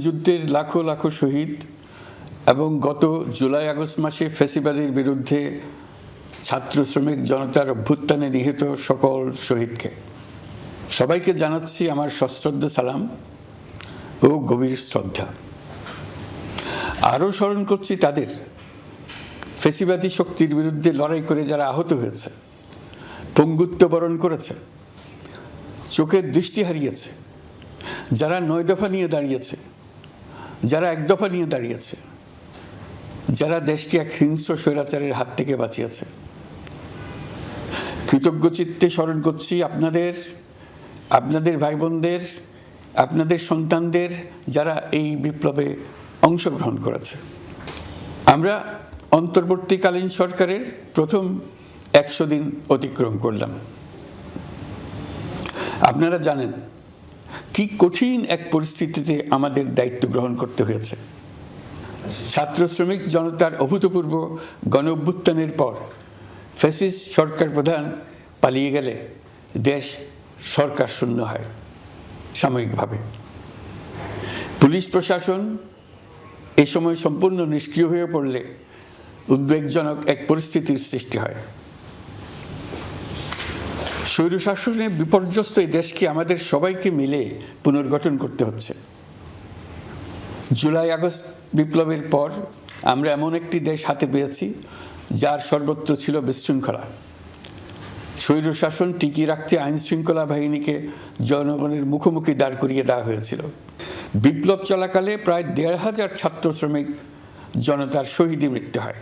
মুক্তিযুদ্ধের লাখো লাখো শহীদ এবং গত জুলাই আগস্ট মাসে ফেসিবাদের বিরুদ্ধে ছাত্র শ্রমিক জনতার অভ্যুত্থানে নিহত সকল শহীদকে। সবাইকে জানাচ্ছি আমার সশ্রদ্ধ সালাম ও গভীর শ্রদ্ধা। আরও স্মরণ করছি তাদের ফেসিবাদী শক্তির বিরুদ্ধে লড়াই করে যারা আহত হয়েছে, পঙ্গুত্ব বরণ করেছে, চোখের দৃষ্টি হারিয়েছে, যারা নয় দফা নিয়ে দাঁড়িয়েছে যারা এক দফা নিয়ে দাঁড়িয়েছে, যারা দেশকে এক হিংস্র স্বৈরাচারের হাত থেকে বাঁচিয়েছে। কৃতজ্ঞ চিত্তে স্মরণ করছি আপনাদের আপনাদের ভাই বোনদের আপনাদের সন্তানদের যারা এই বিপ্লবে অংশগ্রহণ করেছে। আমরা অন্তর্বর্তীকালীন সরকারের প্রথম একশো দিন অতিক্রম করলাম। আপনারা জানেন কি কঠিন এক পরিস্থিতিতে আমাদের দায়িত্ব গ্রহণ করতে হয়েছে। ছাত্র শ্রমিক জনতার অভূতপূর্ব গণ অভ্যুত্থানের পর ফ্যাসিস সরকার প্রধান পালিয়ে গেলে দেশ সরকার শূন্য হয়, সাময়িকভাবে। পুলিশ প্রশাসন এ সময় সম্পূর্ণ নিষ্ক্রিয় হয়ে পড়লে উদ্বেগজনক এক পরিস্থিতির সৃষ্টি হয়। স্বৈরশাসনে বিপর্যস্ত এই দেশকে আমাদের সবাইকে মিলে পুনর্গঠন করতে হচ্ছে। জুলাই আগস্ট বিপ্লবের পর আমরা এমন একটি দেশ হাতে পেয়েছি, যার সর্বত্র ছিল বিশৃঙ্খলা। স্বৈরশাসন টিকিয়ে রাখতে আইন শৃঙ্খলা বাহিনীকে জনগণের মুখোমুখি দাঁড় করিয়ে দেওয়া হয়েছিল। বিপ্লব চলাকালে প্রায় দেড় হাজার ছাত্র শ্রমিক জনতার শহীদে মৃত্যু হয়।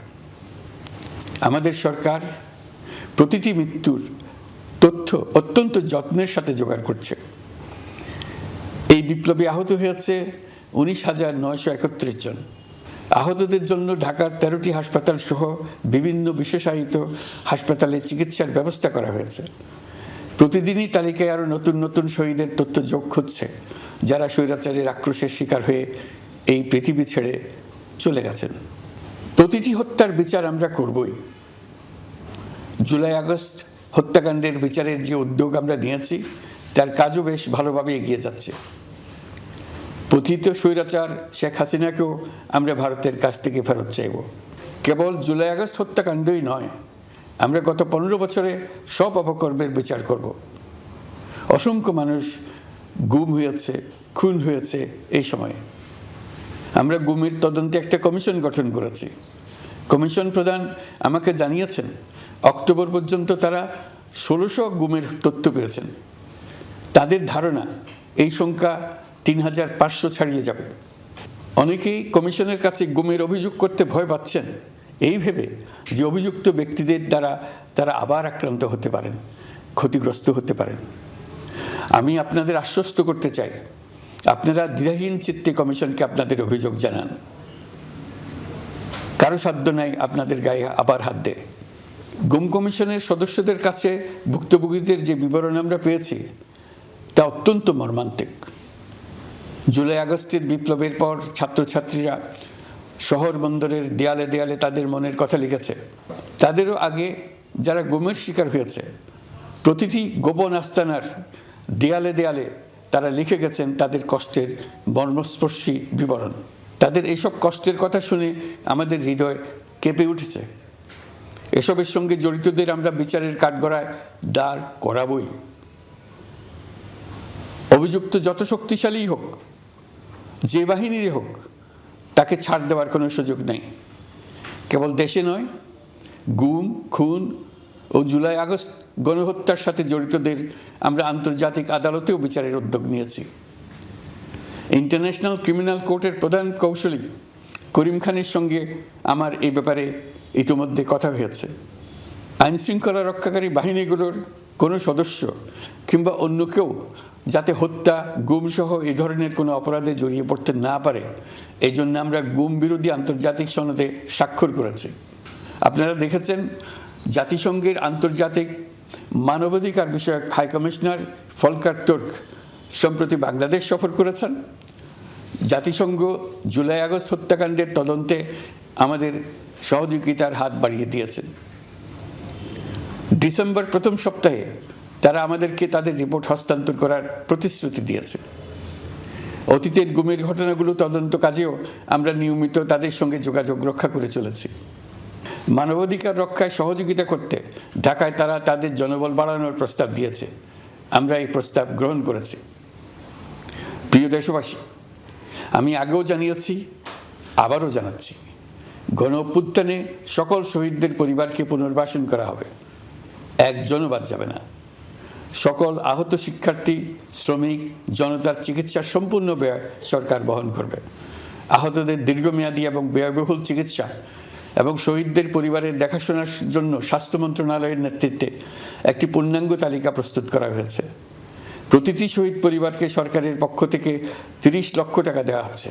আমাদের সরকার প্রতিটি মৃত্যুর তথ্য অত্যন্ত যত্নের সাথে জোগাড় করছে। এই বিপ্লবে আহত হয়েছে উনিশ হাজার নয়শো একত্রিশ জন। আহতদের জন্য ঢাকার তেরোটি হাসপাতাল সহ বিভিন্ন বিশেষায়িত হাসপাতালে চিকিৎসার ব্যবস্থা করা হয়েছে। প্রতিদিনই তালিকায় আরও নতুন নতুন শহীদের তথ্য যোগ হচ্ছে, যারা স্বৈরাচারের আক্রোশের শিকার হয়ে এই পৃথিবী ছেড়ে চলে গেছেন। প্রতিটি হত্যার বিচার আমরা করবই। জুলাই আগস্ট হত্যাকাণ্ডের বিচারের যে উদ্যোগ আমরা নিয়েছি, তার কাজও বেশ ভালোভাবে এগিয়ে যাচ্ছে। পথিত স্বৈরাচার শেখ হাসিনাকেও আমরা ভারতের কাছ থেকে ফেরত চাইব। কেবল জুলাই আগস্ট হত্যাকাণ্ডই নয়, আমরা গত পনেরো বছরে সব অপকর্মের বিচার করব। অসংখ্য মানুষ গুম হয়েছে, খুন হয়েছে এই সময়ে। আমরা গুমের তদন্তে একটা কমিশন গঠন করেছি। কমিশন প্রধান আমাকে জানিয়েছেন অক্টোবর পর্যন্ত তারা ষোলোশো গুমের তথ্য পেয়েছেন। তাদের ধারণা, এই সংখ্যা তিন হাজার পাঁচশো ছাড়িয়ে যাবে। অনেকেই কমিশনের কাছে গুমের অভিযোগ করতে ভয় পাচ্ছেন। এই ভেবে যে অভিযুক্ত ব্যক্তিদের দ্বারা তারা আবার আক্রান্ত হতে পারেন, ক্ষতিগ্রস্ত হতে পারেন। আমি আপনাদের আশ্বস্ত করতে চাই, আপনারা দ্বিধাহীন চিত্তে কমিশনকে আপনাদের অভিযোগ জানান। কারও সাধ্য নাই আপনাদের গায়ে আবার হাত দেয়। গুম কমিশনের সদস্যদের কাছে ভুক্তভোগীদের যে বিবরণ আমরা পেয়েছি, তা অত্যন্ত মর্মান্তিক। জুলাই আগস্টের বিপ্লবের পর ছাত্রছাত্রীরা শহর বন্দরের দেয়ালে দেয়ালে তাদের মনের কথা লিখেছে। তাদেরও আগে যারা গুমের শিকার হয়েছে, প্রতিটি গোপন আস্তানার দেয়ালে দেয়ালে তারা লিখে গেছেন তাদের কষ্টের মর্মস্পর্শী বিবরণ। তাদের এইসব কষ্টের কথা শুনে আমাদের হৃদয় কেঁপে উঠেছে। এসবের সঙ্গে জড়িতদের আমরা বিচারের কাঠগড়ায় দাঁড় করাবই। অভিযুক্ত যত শক্তিশালী হোক, যে বাহিনীরই হোক, তাকে ছাড় দেওয়ার কোনো সুযোগ নেই। কেবল দেশে নয়, গুম, খুন ও জুলাই আগস্ট গণহত্যার সাথে জড়িতদের আমরা আন্তর্জাতিক আদালতেও বিচারের উদ্যোগ নিয়েছি। ইন্টারন্যাশনাল ক্রিমিনাল কোর্টের প্রধান কৌশলী করিম খানের সঙ্গে আমার এই ব্যাপারে ইতিমধ্যে কথা হয়েছে। আইন শৃঙ্খলা রক্ষাকারী বাহিনীগুলোর কোনো সদস্য কিংবা অন্য কেউ যাতে হত্যা, গুমসহ এই ধরনের কোনো অপরাধে জড়িয়ে পড়তে না পারে এই জন্য আমরা গুম বিরোধী আন্তর্জাতিক সনদে স্বাক্ষর করেছি। আপনারা দেখেছেন, জাতিসংঘের আন্তর্জাতিক মানবাধিকার বিষয়ক হাই কমিশনার ফলকার তুর্ক সম্প্রতি বাংলাদেশ সফর করেছেন। জাতিসংঘ জুলাই আগস্ট হত্যাকাণ্ডের তদন্তে আমাদের সহযোগিতার হাত বাড়িয়ে দিয়েছেন। ডিসেম্বর প্রথম সপ্তাহে তারা আমাদেরকে তাদের রিপোর্ট হস্তান্তর করার প্রতিশ্রুতি দিয়েছে অতীতের গুমের ঘটনাগুলো তদন্ত কাজেও আমরা নিয়মিত তাদের সঙ্গে যোগাযোগ রক্ষা করে চলেছি। মানবাধিকার রক্ষায় সহযোগিতা করতে ঢাকায় তারা তাদের জনবল বাড়ানোর প্রস্তাব দিয়েছে। আমরা এই প্রস্তাব গ্রহণ করেছি। প্রিয় দেশবাসী, আমি আগেও জানিয়েছি, আবারও জানাচ্ছি। গণ সকল শহীদদের পরিবারকে পুনর্বাসন করা হবে। একজনও বাদ যাবে না। সকল আহত শিক্ষার্থী, শ্রমিক, জনতার চিকিৎসার সম্পূর্ণ ব্যয় সরকার বহন করবে। আহতদের দীর্ঘমেয়াদী এবং ব্যয়বহুল চিকিৎসা এবং শহীদদের পরিবারের দেখাশোনার জন্য স্বাস্থ্য মন্ত্রণালয়ের নেতৃত্বে একটি পূর্ণাঙ্গ তালিকা প্রস্তুত করা হয়েছে। প্রতিটি শহীদ পরিবারকে সরকারের পক্ষ থেকে তিরিশ লক্ষ টাকা দেওয়া হচ্ছে।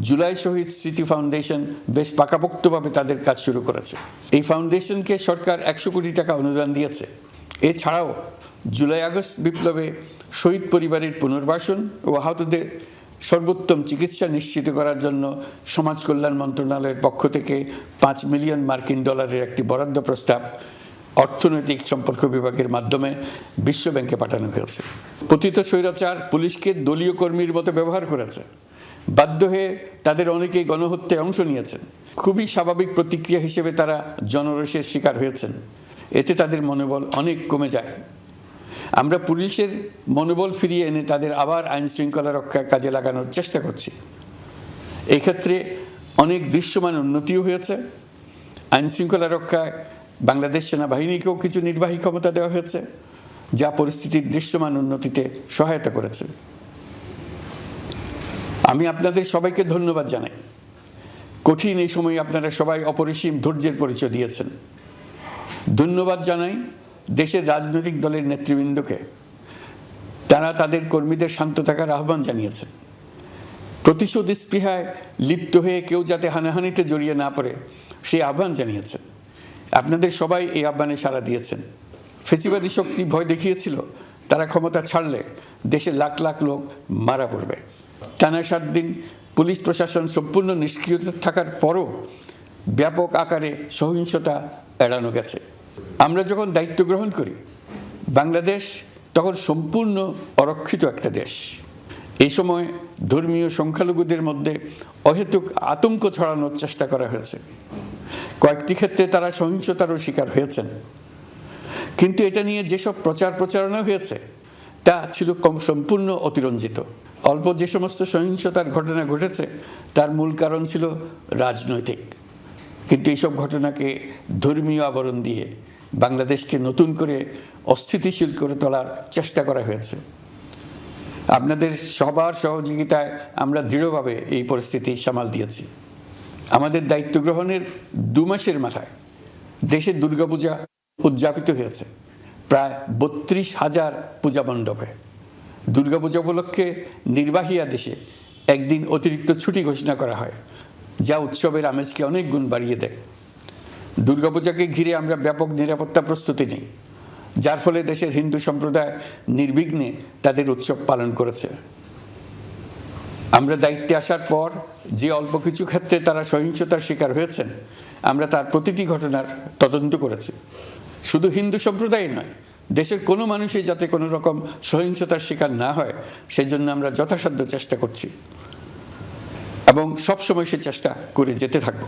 জুলাই শহীদ স্মৃতি ফাউন্ডেশন বেশ পাকাপোক্তভাবে তাদের কাজ শুরু করেছে। এই ফাউন্ডেশনকে সরকার একশো কোটি টাকা অনুদান দিয়েছে। এছাড়াও জুলাই আগস্ট বিপ্লবে শহীদ পরিবারের পুনর্বাসন ও আহতদের সর্বোত্তম চিকিৎসা নিশ্চিত করার জন্য সমাজ কল্যাণ মন্ত্রণালয়ের পক্ষ থেকে পাঁচ মিলিয়ন মার্কিন ডলারের একটি বরাদ্দ প্রস্তাব অর্থনৈতিক সম্পর্ক বিভাগের মাধ্যমে বিশ্ব ব্যাংকে পাঠানো হয়েছে। পতিত স্বৈরাচার পুলিশকে দলীয় কর্মীর মতো ব্যবহার করেছে। বাধ্য হয়ে তাদের অনেকেই গণহত্যায় অংশ নিয়েছেন। খুবই স্বাভাবিক প্রতিক্রিয়া হিসেবে তারা জনরসের শিকার হয়েছেন। এতে তাদের মনোবল অনেক কমে যায়। আমরা পুলিশের মনোবল ফিরিয়ে এনে তাদের আবার আইন শৃঙ্খলা রক্ষায় কাজে লাগানোর চেষ্টা করছি। এক্ষেত্রে অনেক দৃশ্যমান উন্নতিও হয়েছে। আইন শৃঙ্খলা রক্ষায় বাংলাদেশ সেনাবাহিনীকেও কিছু নির্বাহী ক্ষমতা দেওয়া হয়েছে, যা পরিস্থিতির দৃশ্যমান উন্নতিতে সহায়তা করেছে। আমি আপনাদের সবাইকে ধন্যবাদ জানাই। কঠিন এই সময়ে আপনারা সবাই অপরিসীম ধৈর্যের পরিচয় দিয়েছেন। ধন্যবাদ জানাই দেশের রাজনৈতিক দলের নেতৃবৃন্দকে। তারা তাদের কর্মীদের শান্ত থাকার আহ্বান জানিয়েছেন। প্রতিশোধ স্পৃহায় লিপ্ত হয়ে কেউ যাতে হানাহানিতে জড়িয়ে না পড়ে সেই আহ্বান জানিয়েছেন। আপনাদের সবাই এই আহ্বানে সাড়া দিয়েছেন। ফেসিবাদী শক্তি ভয় দেখিয়েছিল, তারা ক্ষমতা ছাড়লে দেশের লাখ লাখ লোক মারা পড়বে। টানা সাত দিন পুলিশ প্রশাসন সম্পূর্ণ নিষ্ক্রিয় থাকার পরও ব্যাপক আকারে সহিংসতা এড়ানো গেছে। আমরা যখন দায়িত্ব গ্রহণ করি, বাংলাদেশ তখন সম্পূর্ণ অরক্ষিত একটা দেশ। এই সময় ধর্মীয় সংখ্যালঘুদের মধ্যে অহেতুক আতঙ্ক ছড়ানোর চেষ্টা করা হয়েছে। কয়েকটি ক্ষেত্রে তারা সহিংসতারও শিকার হয়েছেন। কিন্তু এটা নিয়ে যেসব প্রচার প্রচারণা হয়েছে, তা ছিল কম সম্পূর্ণ অতিরঞ্জিত। অল্প যে সমস্ত সহিংসতার ঘটনা ঘটেছে, তার মূল কারণ ছিল রাজনৈতিক। কিন্তু এইসব ঘটনাকে ধর্মীয় আবরণ দিয়ে বাংলাদেশকে নতুন করে অস্থিতিশীল করে তোলার চেষ্টা করা হয়েছে। আপনাদের সবার সহযোগিতায় আমরা দৃঢ়ভাবে এই পরিস্থিতি সামাল দিয়েছি। আমাদের দায়িত্ব গ্রহণের দু মাসের মাথায় দেশের দুর্গাপূজা উদযাপিত হয়েছে, প্রায় বত্রিশ হাজার পূজা মণ্ডপে। দুর্গাপূজা উপলক্ষে নির্বাহী আদেশে একদিন অতিরিক্ত ছুটি ঘোষণা করা হয়, যা উৎসবের আমেজকে অনেক গুণ বাড়িয়ে দেয়। দুর্গাপূজাকে ঘিরে আমরা ব্যাপক নিরাপত্তা প্রস্তুতি নিই, যার ফলে দেশের হিন্দু সম্প্রদায় নির্বিঘ্নে তাদের উৎসব পালন করেছে। আমরা দায়িত্বে আসার পর যে অল্প কিছু ক্ষেত্রে তারা সহিংসতার শিকার হয়েছেন, আমরা তার প্রতিটি ঘটনার তদন্ত করেছি। শুধু হিন্দু সম্প্রদায় নয় দেশের কোনো মানুষই যাতে কোনো রকম সহিংসতার শিকার না হয় সেই জন্য আমরা যথাসাধ্য চেষ্টা করছি এবং সবসময় সে চেষ্টা করে যেতে থাকব।